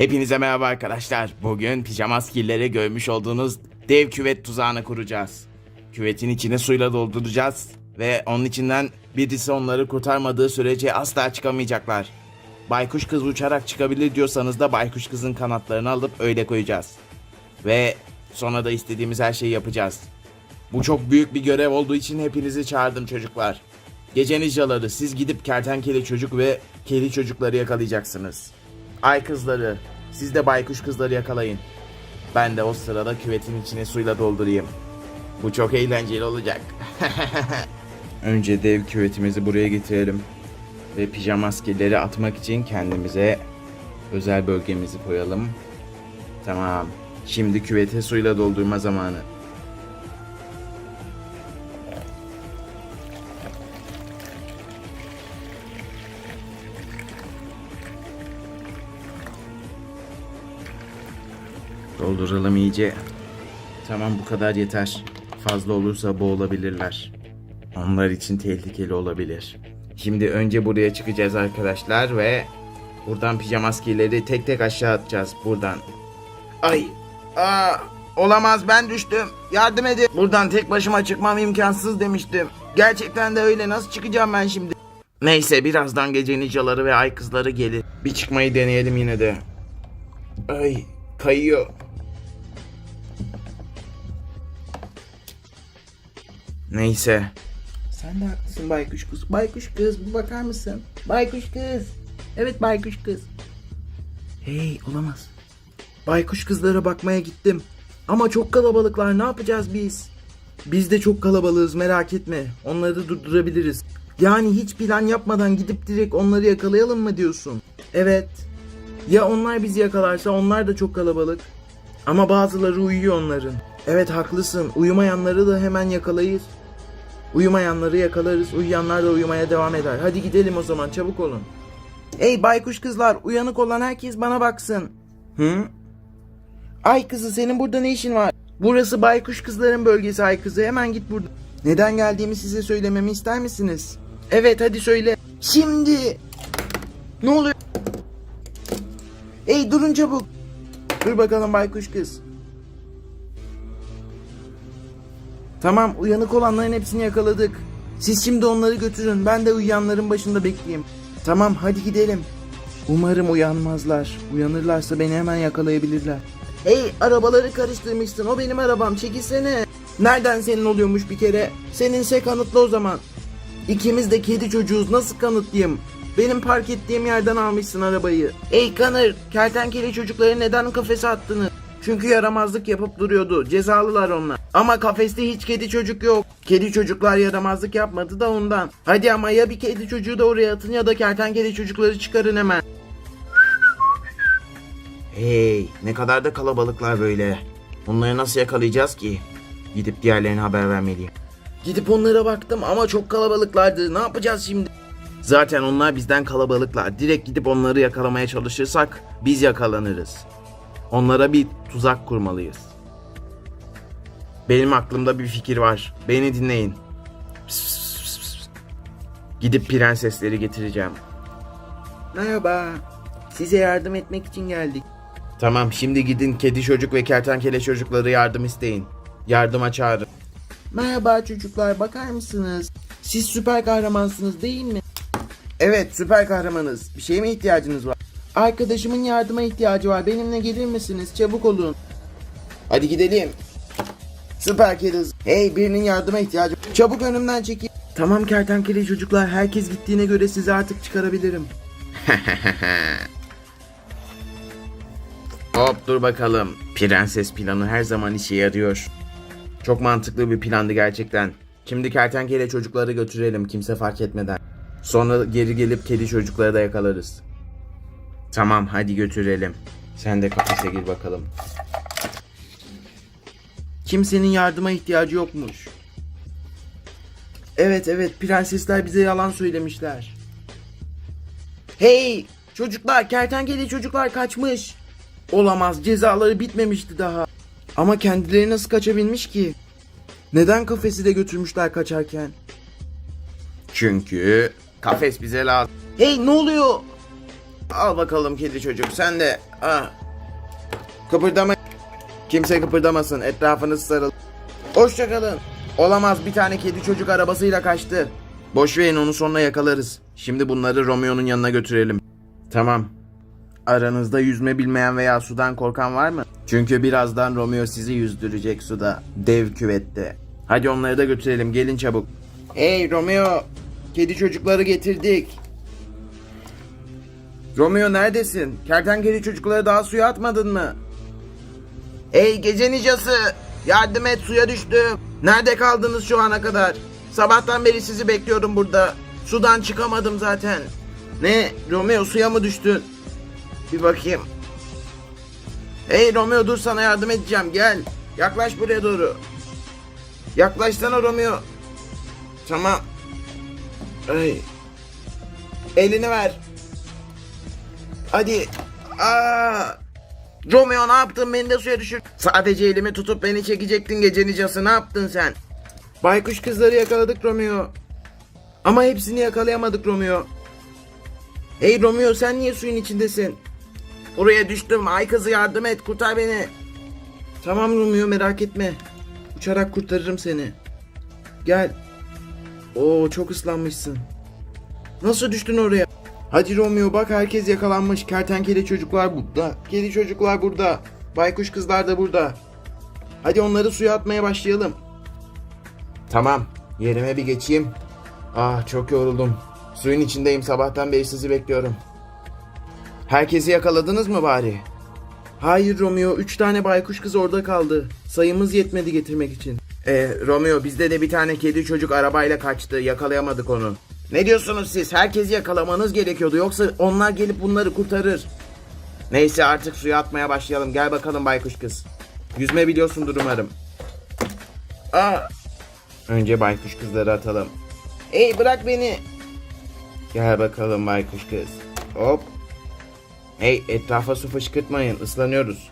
Hepinize merhaba arkadaşlar. Bugün pijama skilleri görmüş olduğunuz dev küvet tuzağını kuracağız. Küvetin içine suyla dolduracağız ve onun içinden birisi onları kurtarmadığı sürece asla çıkamayacaklar. Baykuş kız uçarak çıkabilir diyorsanız da baykuş kızın kanatlarını alıp öyle koyacağız. Ve sonra da istediğimiz her şeyi yapacağız. Bu çok büyük bir görev olduğu için hepinizi çağırdım çocuklar. Gece ninjaları siz gidip kertenkele çocuk ve kedi çocukları yakalayacaksınız. Ay kızları siz de baykuş kızları yakalayın. Ben de o sırada küvetin içine suyla doldurayım. Bu çok eğlenceli olacak. Önce dev küvetimizi buraya getirelim. Ve pijama maskeleri atmak için kendimize özel bölgemizi koyalım. Tamam. Şimdi küvete suyla doldurma zamanı. Dolduralım iyice. Tamam bu kadar yeter. Fazla olursa boğulabilirler. Onlar için tehlikeli olabilir. Şimdi önce buraya çıkacağız arkadaşlar ve buradan pijama maskeleri tek tek aşağı atacağız buradan. Ay! Aa! Olamaz ben düştüm. Yardım edin. Buradan tek başıma çıkmam imkansız demiştim. Gerçekten de öyle nasıl çıkacağım ben şimdi? Neyse birazdan gece ninjaları ve ay kızları gelir. Bir çıkmayı deneyelim yine de. Ay kayıyor. Neyse. Sen de haklısın baykuş kız. Baykuş kız bir bakar mısın? Baykuş kız. Evet baykuş kız. Hey olamaz. Baykuş kızlara bakmaya gittim. Ama çok kalabalıklar ne yapacağız biz? Biz de çok kalabalığız merak etme. Onları durdurabiliriz. Yani hiç plan yapmadan gidip direkt onları yakalayalım mı diyorsun? Evet. Ya onlar bizi yakalarsa onlar da çok kalabalık. Ama bazıları uyuyor onların. Evet haklısın. Uyumayanları da hemen yakalayır. Uyumayanları yakalarız. Uyuyanlar da uyumaya devam eder. Hadi gidelim o zaman çabuk olun. Ey baykuş kızlar uyanık olan herkes bana baksın. Hı? Ay kızı senin burada ne işin var? Burası baykuş kızların bölgesi ay kızı hemen git burada. Neden geldiğimi size söylememi ister misiniz? Evet hadi söyle. Şimdi. Ne oluyor? Ey durun çabuk. Dur bakalım baykuş kız. Tamam uyanık olanların hepsini yakaladık. Siz şimdi onları götürün. Ben de uyuyanların başında bekleyeyim. Tamam hadi gidelim. Umarım uyanmazlar. Uyanırlarsa beni hemen yakalayabilirler. Hey arabaları karıştırmışsın. O benim arabam. Çekilsene. Nereden senin oluyormuş bir kere? Seninse kanıtlı o zaman. İkimiz de kedi çocuğuz. Nasıl kanıtlayayım? Benim park ettiğim yerden almışsın arabayı. Ey Kanır, kertenkele çocukları neden kafese attınız? Çünkü yaramazlık yapıp duruyordu. Cezalılar onlar. Ama kafeste hiç kedi çocuk yok. Kedi çocuklar yaramazlık yapmadı da ondan. Hadi ama ya bir kedi çocuğu da oraya atın ya da kertenkele çocukları çıkarın hemen. Hey, ne kadar da kalabalıklar böyle. Onları nasıl yakalayacağız ki? Gidip diğerlerine haber vermeliyim. Gidip onlara baktım ama çok kalabalıklardı. Ne yapacağız şimdi? Zaten onlar bizden kalabalıklar. Direkt gidip onları yakalamaya çalışırsak biz yakalanırız. Onlara bir tuzak kurmalıyız. Benim aklımda bir fikir var. Beni dinleyin. Gidip prensesleri getireceğim. Merhaba. Size yardım etmek için geldik. Tamam şimdi gidin kedi çocuk ve kertenkele çocukları yardım isteyin. Yardıma çağırın. Merhaba çocuklar bakar mısınız? Siz süper kahramansınız değil mi? Evet süper kahramanız. Bir şeye mi ihtiyacınız var? Arkadaşımın yardıma ihtiyacı var. Benimle gelir misiniz? Çabuk olun. Hadi gidelim. Süper kediz. Hey birinin yardıma ihtiyacı Çabuk önümden çekil. Tamam kertenkele çocuklar. Herkes gittiğine göre sizi artık çıkarabilirim. Hop dur bakalım. Prenses planı her zaman işe yarıyor. Çok mantıklı bir plandı gerçekten. Şimdi kertenkele çocukları götürelim kimse fark etmeden. Sonra geri gelip kedi çocukları da yakalarız. Tamam hadi götürelim. Sen de kafese gir bakalım. Kimsenin yardıma ihtiyacı yokmuş. Evet evet prensesler bize yalan söylemişler. Hey çocuklar kertenkele çocuklar kaçmış. Olamaz cezaları bitmemişti daha. Ama kendileri nasıl kaçabilmiş ki? Neden kafesi de götürmüşler kaçarken? Çünkü kafes bize lazım. Hey ne oluyor? Al bakalım kedi çocuk sen de. Ah. Kıpırdama. Kimse kıpırdamasın. Etrafınız sarıl. Hoşçakalın. Olamaz bir tane kedi çocuk arabasıyla kaçtı. Boş verin onu sonra yakalarız. Şimdi bunları Romeo'nun yanına götürelim. Tamam. Aranızda yüzme bilmeyen veya sudan korkan var mı? Çünkü birazdan Romeo sizi yüzdürecek suda. Dev küvette. Hadi onları da götürelim. Gelin çabuk. Hey Romeo. Kedi çocukları getirdik. Romeo neredesin? Kertenkele çocukları daha suya atmadın mı? Ey gece nicası! Yardım et suya düştüm. Nerede kaldınız şu ana kadar? Sabahtan beri sizi bekliyorum burada. Sudan çıkamadım zaten. Ne? Romeo suya mı düştün? Bir bakayım. Hey Romeo dur sana yardım edeceğim gel. Yaklaş buraya doğru. Yaklaşsana Romeo. Tamam. Ay. Elini ver. Hadi. Aa! Romeo ne yaptın beni de suya düşür. Sadece elimi tutup beni çekecektin gece nicası ne yaptın sen? Baykuş kızları yakaladık Romeo. Ama hepsini yakalayamadık Romeo. Hey Romeo sen niye suyun içindesin? Buraya düştüm ay kızı yardım et kurtar beni. Tamam Romeo merak etme. Uçarak kurtarırım seni. Gel. Oo çok ıslanmışsın. Nasıl düştün oraya? Hadi Romeo bak herkes yakalanmış. Kertenkele çocuklar burada. Kedi çocuklar burada. Baykuş kızlar da burada. Hadi onları suya atmaya başlayalım. Tamam. Yerime bir geçeyim. Ah çok yoruldum. Suyun içindeyim sabahtan beri sizi bekliyorum. Herkesi yakaladınız mı bari? Hayır Romeo, üç tane baykuş kız orada kaldı. Sayımız yetmedi getirmek için. Ee, Romeo bizde de bir tane kedi çocuk arabayla kaçtı. Yakalayamadık onu. Ne diyorsunuz siz? Herkesi yakalamanız gerekiyordu. Yoksa onlar gelip bunları kurtarır. Neyse artık suya atmaya başlayalım. Gel bakalım baykuş kız. Yüzme biliyorsundur umarım. Aa. Önce baykuş kızları atalım. Ey bırak beni. Gel bakalım baykuş kız. Hop. Hey etrafa su fışkırtmayın ıslanıyoruz.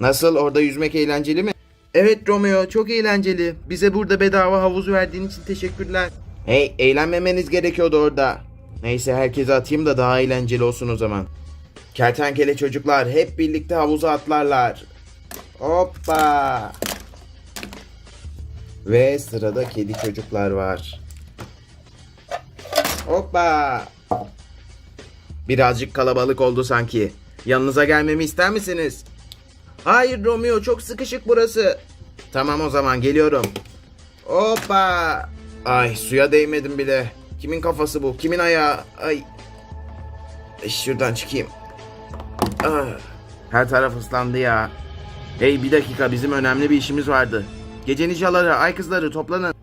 Nasıl orada yüzmek eğlenceli mi? Evet Romeo çok eğlenceli. Bize burada bedava havuz verdiğin için teşekkürler. Hey eğlenmemeniz gerekiyordu orada. Neyse herkese atayım da daha eğlenceli olsun o zaman. Kertenkele çocuklar hep birlikte havuza atlarlar. Hoppa. Ve sırada kedi çocuklar var. Hoppa. Birazcık kalabalık oldu sanki. Yanınıza gelmemi ister misiniz? Hayır Romeo çok sıkışık burası. Tamam o zaman geliyorum. Hoppa. Ay suya değmedim bile. Kimin kafası bu? Kimin ayağı? Ay. Ay, Şuradan çıkayım. Ah, Her taraf ıslandı ya. Hey bir dakika bizim önemli bir işimiz vardı. Gece nicaları, ay kızları toplanın.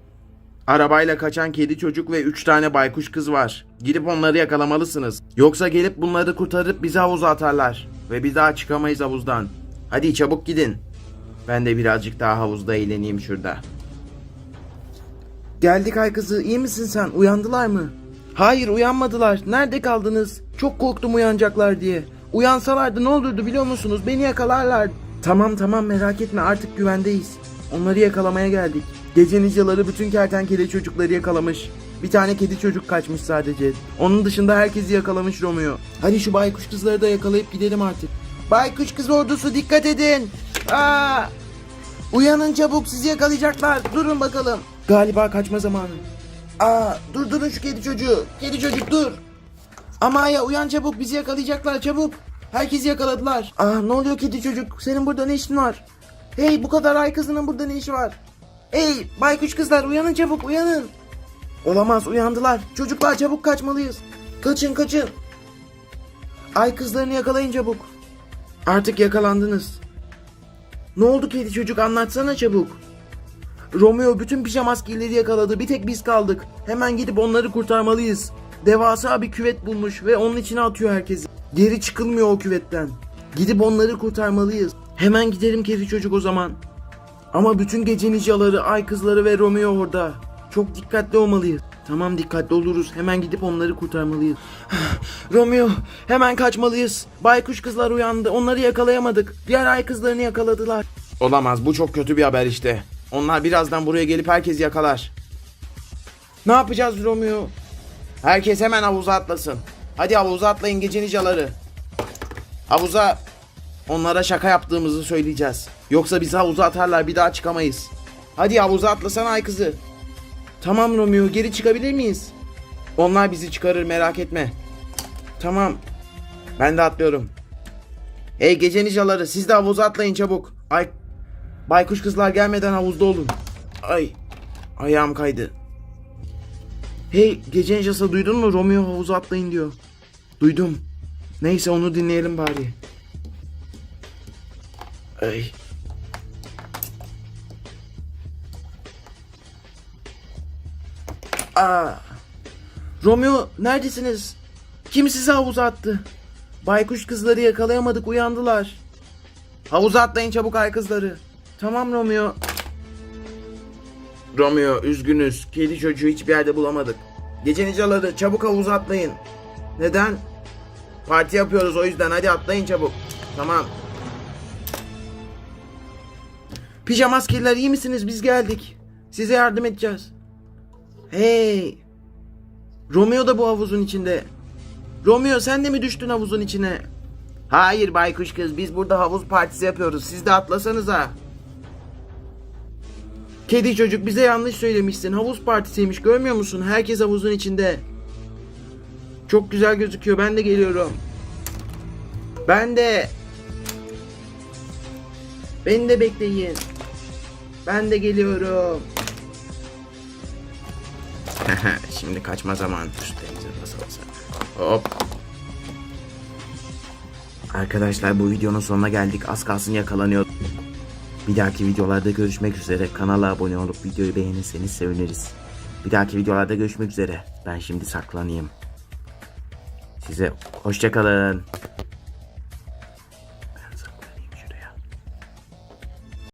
Arabayla kaçan kedi çocuk ve 3 tane baykuş kız var. Gidip onları yakalamalısınız. Yoksa gelip bunları kurtarıp bizi havuza atarlar. Ve bir daha çıkamayız havuzdan. Hadi çabuk gidin. Ben de birazcık daha havuzda eğleneyim şurada. Geldik ay kızı. iyi misin sen? Uyandılar mı? Hayır uyanmadılar. Nerede kaldınız? Çok korktum uyanacaklar diye. Uyansalardı ne olurdu biliyor musunuz? Beni yakalarlar. Tamam tamam merak etme artık güvendeyiz. Onları yakalamaya geldik. Gece nicaları bütün kertenkele çocukları yakalamış. Bir tane kedi çocuk kaçmış sadece. Onun dışında herkesi yakalamış Romeo. Hadi şu baykuş kızları da yakalayıp gidelim artık. Baykuş kız ordusu dikkat edin. Aa! Uyanın çabuk sizi yakalayacaklar. Durun bakalım. Galiba kaçma zamanı. Aa, durdurun şu kedi çocuğu. Kedi çocuk dur. Ama ya uyan çabuk bizi yakalayacaklar çabuk. Herkesi yakaladılar. Aa ne oluyor kedi çocuk? Senin burada ne işin var? Hey bu kadar ay kızının burada ne işi var? Hey baykuş kızlar uyanın çabuk uyanın. Olamaz uyandılar. Çocuklar çabuk kaçmalıyız. Kaçın kaçın. Ay kızlarını yakalayın çabuk. Artık yakalandınız. Ne oldu kedi çocuk anlatsana çabuk. Romeo bütün pijama askerleri yakaladı. Bir tek biz kaldık. Hemen gidip onları kurtarmalıyız. Devasa bir küvet bulmuş ve onun içine atıyor herkesi. Geri çıkılmıyor o küvetten. Gidip onları kurtarmalıyız. Hemen gidelim kedi çocuk o zaman. Ama bütün gece nicaları, ay kızları ve Romeo orada. Çok dikkatli olmalıyız. Tamam dikkatli oluruz. Hemen gidip onları kurtarmalıyız. Romeo hemen kaçmalıyız. Baykuş kızlar uyandı. Onları yakalayamadık. Diğer ay kızlarını yakaladılar. Olamaz bu çok kötü bir haber işte. Onlar birazdan buraya gelip herkesi yakalar. Ne yapacağız Romeo? Herkes hemen havuza atlasın. Hadi havuza atlayın gece ninjaları. Havuza onlara şaka yaptığımızı söyleyeceğiz. Yoksa bizi havuza atarlar bir daha çıkamayız. Hadi havuza atlasana ay kızı. Tamam Romeo geri çıkabilir miyiz? Onlar bizi çıkarır merak etme. Tamam. Ben de atlıyorum. Hey gece ninjaları siz de havuza atlayın çabuk. Ay baykuş kızlar gelmeden havuzda olun. Ay ayağım kaydı. Hey gece ninjası duydun mu Romeo havuza atlayın diyor. Duydum. Neyse onu dinleyelim bari. Ay. Aa. Romeo neredesiniz? Kim sizi havuza attı? Baykuş kızları yakalayamadık uyandılar. Havuza atlayın çabuk ay kızları. Tamam Romeo. Romeo üzgünüz. Kedi çocuğu hiçbir yerde bulamadık. Gece nicaları çabuk havuza atlayın. Neden? Parti yapıyoruz o yüzden hadi atlayın çabuk. Tamam. Pijama askerler iyi misiniz? Biz geldik. Size yardım edeceğiz. Hey. Romeo da bu havuzun içinde. Romeo sen de mi düştün havuzun içine? Hayır baykuş kız biz burada havuz partisi yapıyoruz. Siz de atlasanıza. Kedi çocuk bize yanlış söylemişsin. Havuz partisiymiş görmüyor musun? Herkes havuzun içinde. Çok güzel gözüküyor. Ben de geliyorum. Ben de. Beni de bekleyin. Ben de geliyorum. Şimdi kaçma zaman. Şu denize nasıl olsa. Hop. Arkadaşlar bu videonun sonuna geldik. Az kalsın yakalanıyor. Bir dahaki videolarda görüşmek üzere. Kanala abone olup videoyu beğenirseniz seviniriz. Bir dahaki videolarda görüşmek üzere. Ben şimdi saklanayım. Size hoşçakalın.